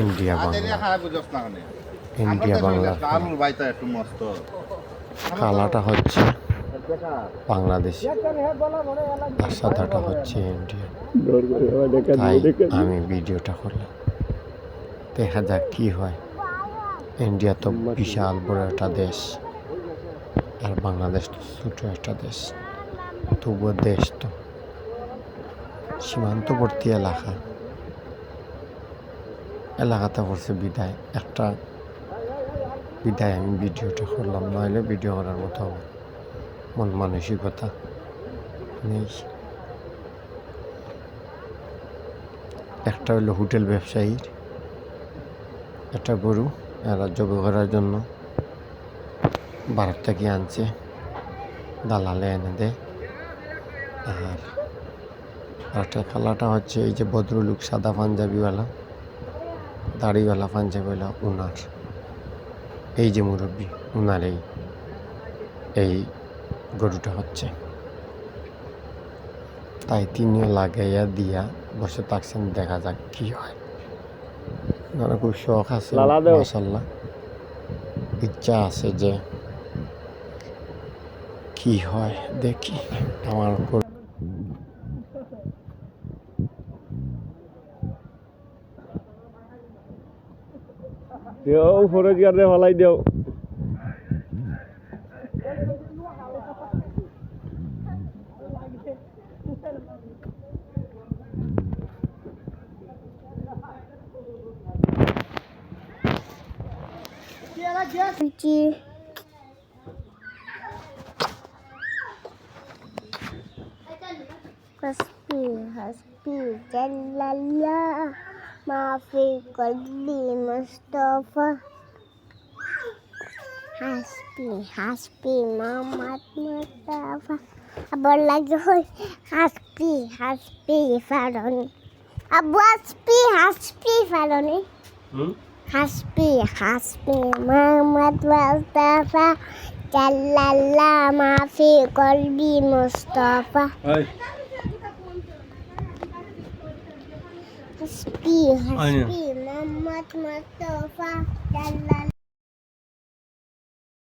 India Bangla. India বাংলার কালাটা হচ্ছে বাংলাদেশ। আর সাদাটা হচ্ছে ইন্ডিয়া। তাই আমি ভিডিওটা করলাম। দেখা যাক কি হয়। ইন্ডিয়া তো বিশাল বড় একটা দেশ। আর বাংলাদেশ তো ছোট একটা দেশ। তবুও দেশ তো। সীমান্তবর্তী এলাকা। এলাকাতে পড়ছে বিদায়। একটা বিদায় আমি ভিডিওটা করলাম, নইলে ভিডিও করার মতো মন মানসিকতা নেই। একটা হলো হোটেল ব্যবসায়ীর একটা গরু, এরা জবে করার জন্য ভারত থেকে আনছে, দালালে এনে দেয়। আর একটা খেলাটা হচ্ছে এই যে ভদ্রলোক সাদা পাঞ্জাবিওয়ালা দাড়িওয়ালা পাঞ্জাবিওয়ালা উনার। এই যে মুরব্বী উনার এই এই গরুটা হচ্ছে। তাই তিনিও লাগাইয়া দিয়া বসে থাকছেন দেখা যাক কি হয়। ওনার খুব শখ আছে লালা মাসাল্লাহ ইচ্ছা আছে যে কি হয় দেখি। আমার দেও ফরজ গারে ফলাই দেও Cuci. Hasbi, hasbi, Jalala, maafi qalbi Mustafa. Hasbi, hasbi, Muhammad Mustafa. আবার লাগে হয় হাসপি হাসপি ফারনি Abu হাসপি হাসপি ফারনি হাসপি হাসপি Mohammad Mustafa জাল্লাল্লাহ Hasbi, hasbi, mamma, mamma, sofa, la la.